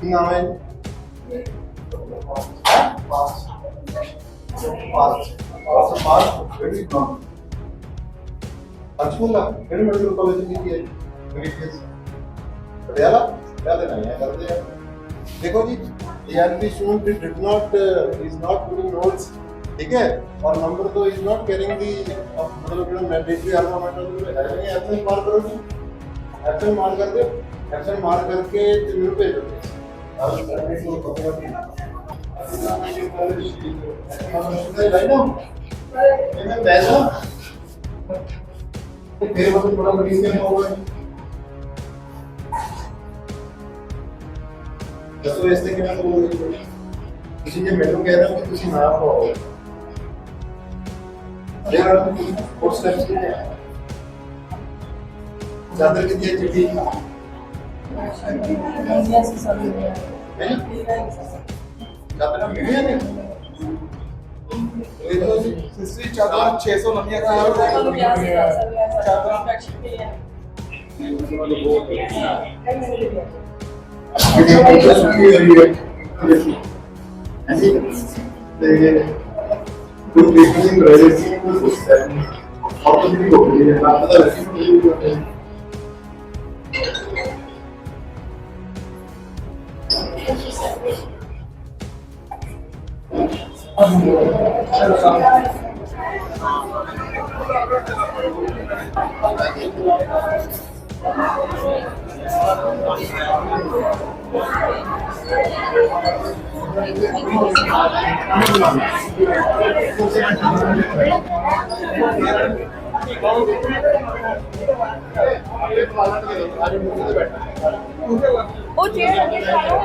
কি নাম है pass pass pass pass very good Panchkula add medical college की है? मेरी केस पटियाला क्या देना है करते हैं देखो जी ERP student did not is not putting notes ठीक है और नंबर तो इज़ नॉट कैरिंग दी मतलब जो। मैंडेटरी अल्फ़ा मैटर है एब्सेंट मार्क करो जी एब्सेंट मार्क करके एब्सेंट मार्क करके मेरे पे भेजो। दो और करने को पता नहीं मैं पैसा फिर मतलब थोड़ा मरीज के होगा ਦੱਸੋ ਇਸ ਤੇ ਕਿਵੇਂ ਬੋਲੋਗੇ ਤੁਸੀਂ ਜੇ ਮੈਨੂੰ ਕਹਿ ਰਹੇ ਹੋ ਕਿ ਤੁਸੀਂ ਨਾ ਪਾਓ ਦੇਰ ਆਰ ਫੋਰ ਸਟੈਪਸ ਕੀ ਹੈ ਚਾਦਰ ਕਿੰਨੀ ਹੈ ਚਿੱਠੀ ਨਹੀਂ ਚਾਦਰ ਮਿਲਿਆ ਨੇ ਇਹ ਤਾਂ ਜੀ ਸਿਸਟਰੀ ਚਾਦਰ 600 ਨਵੀਆਂ ਕੋਈ ਦੇਖਣੀ ਰਹੇ ਸੀ ਕੋਈ ਸਿਸਟਮ ਆਟੋਮੈਟਿਕ ਹੋ ਗਈ ਹੈ ਨਾ ਤਾਂ ਰਸੀ ਉਹ ਚੇਅਰ ਅੱਗੇ ਖੜੋ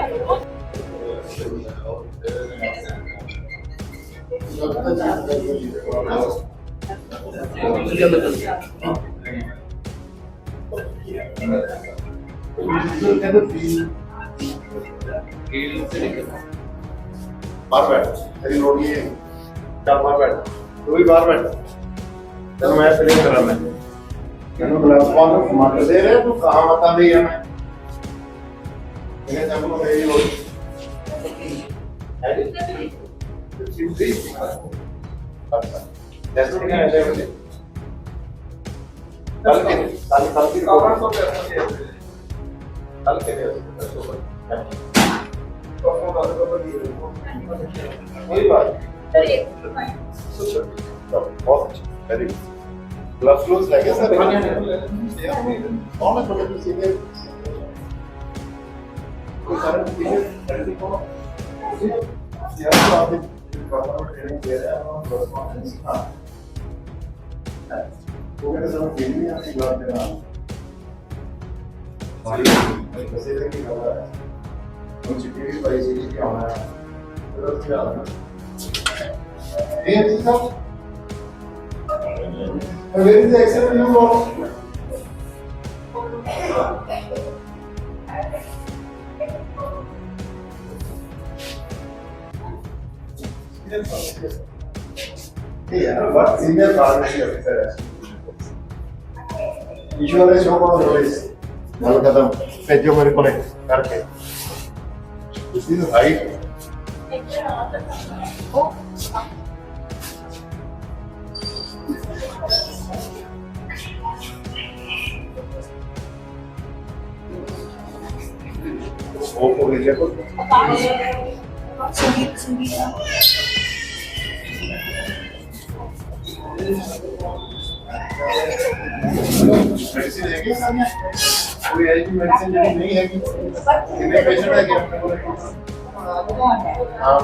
बाहर बैठ तेरी नोट है। चल बाहर बैठ तू भी बाहर बैठ चल मैं फिलिंग करा मैं मैंने बोला कौन टमाटर दे रहे तू कहाँ बता दी है मैं मैंने जब को मेरी हो है It's easy. That's the thing I live with. ਕੱਲ ਕੇ ਕੱਲ ਕੱਲ ਦੀ ਰਿਪੋਰਟ ਕੱਲ ਕੇ ਦੇ ਕੋਈ ਬਾਤ ਸਰ ਇੱਕ ਸਰ ਬਹੁਤ ਵੈਰੀ ਗਲਵਸ ਗਲਵਸ ਲੱਗੇ ਸਰ ਕੌਣ ਹੈ ਕੋਈ ਸੀਨੀਅਰ ਕੋਈ ਕਰਨ ਸੀਨੀਅਰ ਕਰਨ ਦੀ ਕੌਣ ਯਾਰ ਆਪ plataforma financeira é uma plataforma financeira. É. Organização firme é assegurada pela. Aí vocês aqui, galera. Multiplica para esse ideal, né? Eu tirado, né? Esse então. Eu vejo que você não viu o Yeah, but senior pharmacy officer. Usually, show on the list. Now, look at them. Pet your very correct. Perfect. This is height. Oh. Opo, oh, oh, oh, oh, oh, oh, oh, oh, medicine ਹੈਗੀ? ਸਾਹਮਣੇ ਕੋਈ ਐਸੀ medicine ਜਿਹੜੀ ਨਹੀਂ ਹੈਗੀ? ਕਿੰਨੇ patient ਹੈਗੇ ਆਪਣੇ ਕੋਲ ਹਾਂ,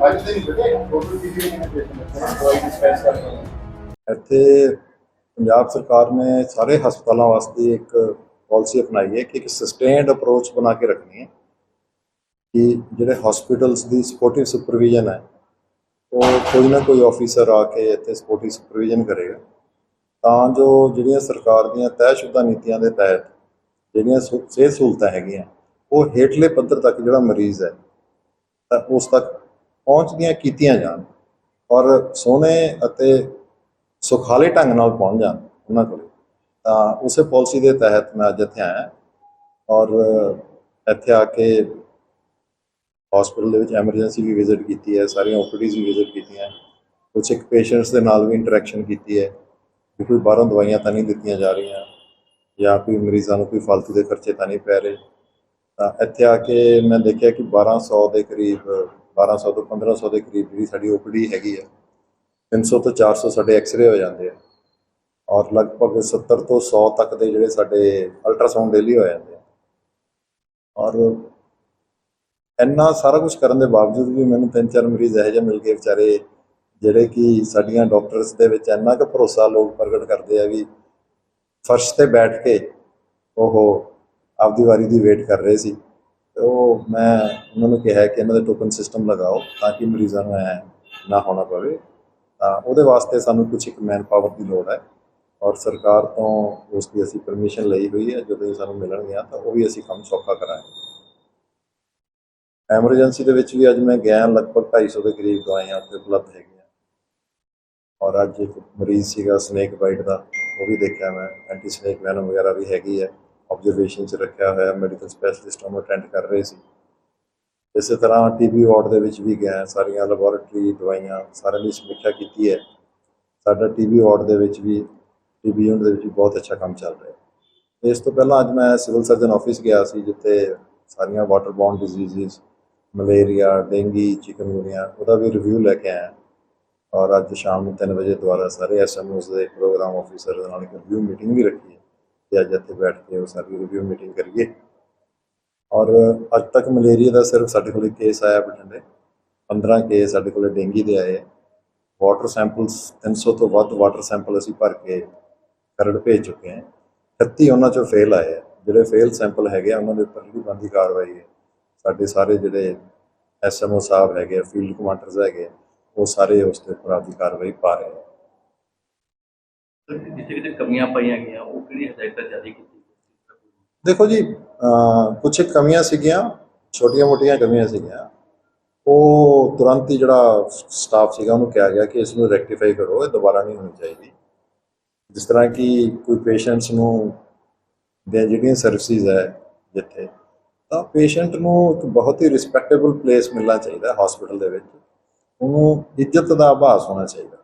ਅੱਜ ਦੇ ਨਹੀਂ ਬੇਟੇ ਟੋਟਲ ਕਿੰਨੇ ਪੇਸ਼ੈਂਟ ਹੈ ਕੋਈ ਡਿਸਪੈਂਸ ਕਰਨਾ ਇੱਥੇ ਪੰਜਾਬ ਸਰਕਾਰ ਨੇ ਸਾਰੇ ਹਸਪਤਾਲਾਂ ਵਾਸਤੇ ਇੱਕ ਪਾਲਿਸੀ ਅਪਣਾਈ ਹੈ ਕਿ ਇੱਕ ਸਸਟੇਨਡ ਅਪਰੋਚ ਬਣਾ ਕੇ ਰੱਖਣੀ ਹੈ ਕਿ ਜਿਹੜੇ ਹਸਪੀਟਲਸ ਦੀ ਸਪੋਰਟਿਵ ਸੁਪਰਵੀਜ਼ਨ ਹੈ ਉਹ ਕੋਈ ਨਾ ਕੋਈ ਆਫੀਸਰ ਆ ਕੇ ਇੱਥੇ ਸਪੋਰਟਿਵ ਸੁਪਰਵੀਜ਼ਨ ਕਰੇਗਾ। ਤਾਂ ਜੋ ਜਿਹੜੀਆਂ ਸਰਕਾਰ ਦੀਆਂ ਤੈਅਸ਼ੁਦਾ ਨੀਤੀਆਂ ਦੇ ਤਹਿਤ ਜਿਹੜੀਆਂ ਸੁ- ਸਿਹਤ ਸਹੂਲਤਾਂ ਹੈਗੀਆਂ, ਉਹ ਹੇਠਲੇ ਪੱਧਰ ਤੱਕ ਜਿਹੜਾ ਮਰੀਜ਼ ਹੈ, ਤਾਂ ਉਸ ਤੱਕ ਪਹੁੰਚਦੀਆਂ ਕੀਤੀਆਂ ਜਾਣ। ਔਰ ਸੋਹਣੇ ਅਤੇ ਸੁਖਾਲੇ ਢੰਗ ਨਾਲ ਪਹੁੰਚ ਜਾਣ ਉਹਨਾਂ ਕੋਲ। ਤਾਂ ਉਸੇ ਪਾਲਿਸੀ ਦੇ ਤਹਿਤ ਮੈਂ ਅੱਜ ਇੱਥੇ ਆਇਆ। ਔਰ ਇੱਥੇ ਆ ਕੇ ਹਸਪੀਟਲ ਦੇ ਵਿੱਚ ਐਮਰਜੈਂਸੀ ਵੀ ਵਿਜ਼ਿਟ ਕੀਤੀ ਹੈ, ਸਾਰੀਆਂ ਓਪੀਡੀਜ਼ ਵੀ ਵਿਜ਼ਿਟ ਕੀਤੀਆਂ ਕੁਝ ਇੱਕ ਪੇਸ਼ੈਂਟਸ ਦੇ ਨਾਲ ਵੀ ਇੰਟਰੈਕਸ਼ਨ ਕੀਤੀ ਹੈ ਕਿ ਕੋਈ ਬਾਹਰੋਂ ਦਵਾਈਆਂ ਤਾਂ ਨਹੀਂ ਦਿੱਤੀਆਂ ਜਾ ਰਹੀਆਂ ਜਾਂ ਕੋਈ ਮਰੀਜ਼ਾਂ ਨੂੰ ਕੋਈ ਫालतू ਦੇ ਖਰਚੇ ਤਾਂ ਨਹੀਂ ਪੈ ਰਹੇ। ਤਾਂ ਇੱਥੇ ਆ ਕੇ ਮੈਂ ਦੇਖਿਆ ਕਿ 1200 ਦੇ ਕਰੀਬ 1200 ਤੋਂ 1500 ਦੇ ਕਰੀਬ ਜਿਹੜੀ ਸਾਡੀ ਓਪੀਡੀ ਹੈਗੀ ਹੈ 300 ਤੋਂ 400 ਸਾਡੇ ਐਕਸ-ਰੇ ਹੋ ਜਾਂਦੇ ਆ ਔਰ ਲਗਭਗ 70 ਤੋਂ 100 ਤੱਕ ਦੇ ਜਿਹੜੇ ਸਾਡੇ ਅਲਟਰਾਸਾਊਂਡ ਡੇਲੀ ਹੋ ਜਾਂਦੇ ਆ। ਔਰ ਇੰਨਾ ਸਾਰਾ ਕੁਝ ਕਰਨ ਦੇ ਬਾਵਜੂਦ ਵੀ ਮੈਨੂੰ ਤਿੰਨ ਚਾਰ ਮਰੀਜ਼ ਇਹੋ ਜਿਹੇ ਮਿਲ ਗਏ ਵਿਚਾਰੇ, ਜਿਹੜੇ ਕਿ ਸਾਡੀਆਂ ਡਾਕਟਰਸ ਦੇ ਵਿੱਚ ਇੰਨਾ ਕੁ ਭਰੋਸਾ ਲੋਕ ਪ੍ਰਗਟ ਕਰਦੇ ਆ ਵੀ ਫਰਸ਼ ਤੇ ਬੈਠ ਕੇ ਉਹ ਆਪਦੀ ਵਾਰੀ ਦੀ ਵੇਟ ਕਰ ਰਹੇ ਸੀ। ਤੇ ਉਹ ਮੈਂ ਉਹਨਾਂ ਨੂੰ ਕਿਹਾ ਕਿ ਇਹਨਾਂ ਦਾ ਟੋਕਨ ਸਿਸਟਮ ਲਗਾਓ ਤਾਂ ਕਿ ਮਰੀਜ਼ਾਂ ਨੂੰ ਐ ਨਾ ਹੋਣਾ ਪਵੇ। ਤਾਂ ਉਹਦੇ ਵਾਸਤੇ ਸਾਨੂੰ ਕੁਝ ਇੱਕ ਮੈਨ ਪਾਵਰ ਦੀ ਲੋੜ ਹੈ ਔਰ ਸਰਕਾਰ ਤੋਂ ਉਸ ਦੀ ਅਸੀਂ ਪਰਮਿਸ਼ਨ ਲਈ ਹੋਈ ਹੈ, ਜਦੋਂ ਇਹ ਸਾਨੂੰ ਮਿਲਣਗੀਆਂ ਤਾਂ ਉਹ ਵੀ ਅਸੀਂ ਕੰਮ ਸੌਖਾ ਕਰਾਂਗੇ। ਐਮਰਜੈਂਸੀ ਦੇ ਵਿੱਚ ਵੀ ਅੱਜ ਮੈਂ ਗਿਆ ਲਗਭਗ 250 ਦੇ ਕਰੀਬ ਦਵਾਈਆਂ ਉੱਥੇ ਉਪਲਬਧ ਹੈਗੀਆਂ ਔਰ ਅੱਜ ਇੱਕ ਮਰੀਜ਼ ਸੀਗਾ, ਸਨੇਕ ਬਾਈਟ ਦਾ, ਉਹ ਵੀ ਦੇਖਿਆ ਮੈਂ ਐਂਟੀ ਸਨੇਕ ਵੈਨਮ ਵਗੈਰਾ ਵੀ ਹੈਗੀ ਹੈ ਆਬਜ਼ਰਵੇਸ਼ਨ 'ਚ ਰੱਖਿਆ ਹੋਇਆ ਮੈਡੀਕਲ ਸਪੈਸ਼ਲਿਸਟ ਉਹਨੂੰ ਅਟੈਂਡ ਕਰ ਰਹੇ ਸੀ। ਇਸੇ ਤਰ੍ਹਾਂ ਟੀਬੀ ਵਾਰਡ ਦੇ ਵਿੱਚ ਵੀ ਗਿਆ ਸਾਰੀਆਂ ਲੈਬੋਰੇਟਰੀ ਦਵਾਈਆਂ, ਸਾਰਿਆਂ ਦੀ ਸਮੀਖਿਆ ਕੀਤੀ ਹੈ। ਸਾਡਾ ਟੀਬੀ ਵਾਰਡ ਦੇ ਵਿੱਚ ਵੀ ਟੀਬੀ ਯੂਨਿਟ ਦੇ ਵਿੱਚ ਵੀ ਬਹੁਤ ਅੱਛਾ ਕੰਮ ਚੱਲ ਰਿਹਾ ਹੈ। ਇਸ ਤੋਂ ਪਹਿਲਾਂ ਅੱਜ ਮੈਂ ਸਿਵਲ ਸਰਜਨ ਆਫਿਸ ਗਿਆ ਸੀ, ਜਿੱਥੇ ਸਾਰੀਆਂ water borne diseases malaria, dengue chikungunya ਉਹਦਾ ਵੀ ਰਿਵਿਊ ਲੈ ਕੇ ਆਇਆ। ਔਰ ਅੱਜ ਸ਼ਾਮ ਨੂੰ 3 ਵਜੇ ਦੁਆਰਾ ਸਾਰੇ ਐਸਐਮਓਸ ਦੇ ਪ੍ਰੋਗਰਾਮ ਆਫੀਸਰ ਦੇ ਨਾਲ ਇੱਕ ਰਿਵਿਊ ਮੀਟਿੰਗ ਵੀ ਰੱਖੀ ਹੈ। ਤੇ ਅੱਜ ਇੱਥੇ ਬੈਠ ਕੇ ਉਹ ਸਾਰੀ ਰਿਵਿਊ ਮੀਟਿੰਗ ਕਰੀਏ। ਔਰ ਅੱਜ ਤੱਕ ਮਲੇਰੀਆ ਦਾ ਸਿਰਫ ਸਾਡੇ ਕੋਲ ਕੇਸ ਆਇਆ ਬਠਿੰਡੇ। 15 ਕੇਸ ਸਾਡੇ ਕੋਲ ਡੇਂਗੀ ਦੇ ਆਏ। ਵਾਟਰ ਸੈਂਪਲਸ 300 ਤੋਂ ਵੱਧ ਵਾਟਰ ਸੈਂਪਲ ਅਸੀਂ ਭਰ ਕੇ ਖਰੜ ਭੇਜ ਚੁੱਕੇ ਹਾਂ। 36 ਉਹਨਾਂ ਚੋਂ ਫੇਲ ਆਏ ਆ। ਜਿਹੜੇ ਫੇਲ ਸੈਂਪਲ ਹੈਗੇ ਆ, ਉਹਨਾਂ ਦੇ ਉੱਪਰ ਜਿਹੜੀ ਬੰਦੀ ਕਾਰਵਾਈ ਹੈ। ਸਾਡੇ ਸਾਰੇ ਜਿਹੜੇ ਐਸਐਮਓ ਸਾਹਿਬ ਹੈਗੇ ਫੀਲਡ ਕਮਾਂਡਰਸ ਹੈਗੇ ਉਹ ਸਾਰੇ ਉਸ ਦੇ ਉੱਪਰ ਆਪਦੀ ਕਾਰਵਾਈ ਪਾ ਰਹੇ ਆ ਜਿੱਥੇ ਕਿਤੇ ਕਮੀਆਂ ਪਾਈਆਂ ਗਈਆਂ ਉਹ ਕਿਹੜੀ ਹਦਾਇਤਾਂ ਜਾਰੀ ਕੀਤੀ ਦੇਖੋ ਜੀ ਅਹ ਕੁਛ ਕੁ ਕਮੀਆਂ ਸੀਗੀਆਂ ਛੋਟੀਆਂ-ਮੋਟੀਆਂ ਕਮੀਆਂ ਸੀਗੀਆਂ ਉਹ ਤੁਰੰਤ ਹੀ ਜਿਹੜਾ ਸਟਾਫ ਸੀਗਾ ਉਹਨੂੰ ਕਿਹਾ ਗਿਆ ਕਿ ਇਸ ਨੂੰ ਰੈਕਟੀਫਾਈ ਕਰੋ ਇਹ ਦੁਬਾਰਾ ਨਹੀਂ ਹੋਣੀ ਚਾਹੀਦੀ। ਜਿਸ ਤਰ੍ਹਾਂ ਕਿ ਕੋਈ ਪੇਸ਼ੈਂਟਸ ਨੂੰ ਦੀਆਂ ਜਿਹੜੀਆਂ ਸਰਵਿਸਿਜ਼ ਹੈ ਜਿੱਥੇ ਤਾਂ ਪੇਸ਼ੈਂਟ ਨੂੰ ਇੱਕ ਬਹੁਤ ਹੀ ਰਿਸਪੈਕਟੇਬਲ ਪਲੇਸ ਮਿਲਣਾ ਚਾਹੀਦਾ ਹਸਪੀਟਲ ਦੇ ਵਿੱਚ। ਉਹਨੂੰ ਇੱਜ਼ਤ ਦਾ ਆਭਾਸ ਹੋਣਾ ਚਾਹੀਦਾ।